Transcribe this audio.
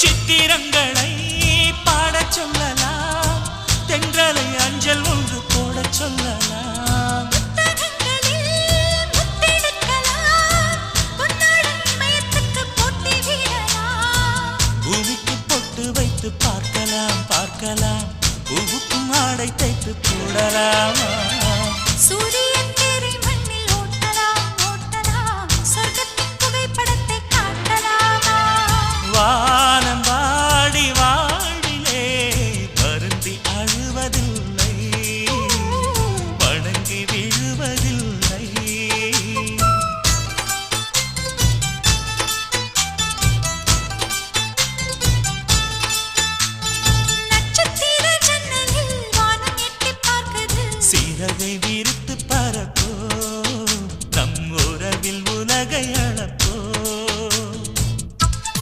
சித்திரங்களை பாடச் சொல்லலாம். தென்றலை அஞ்சல் ஒன்று போடச் சொல்லலாம். பூமிக்கு பொட்டு வைத்து பார்க்கலாம் பார்க்கலாம். பூவுக்கும் ஆடை தைத்து போடலாமா? நிலவை விரித்து பறக்கோ நம் உறவில் உலகை அளப்போ.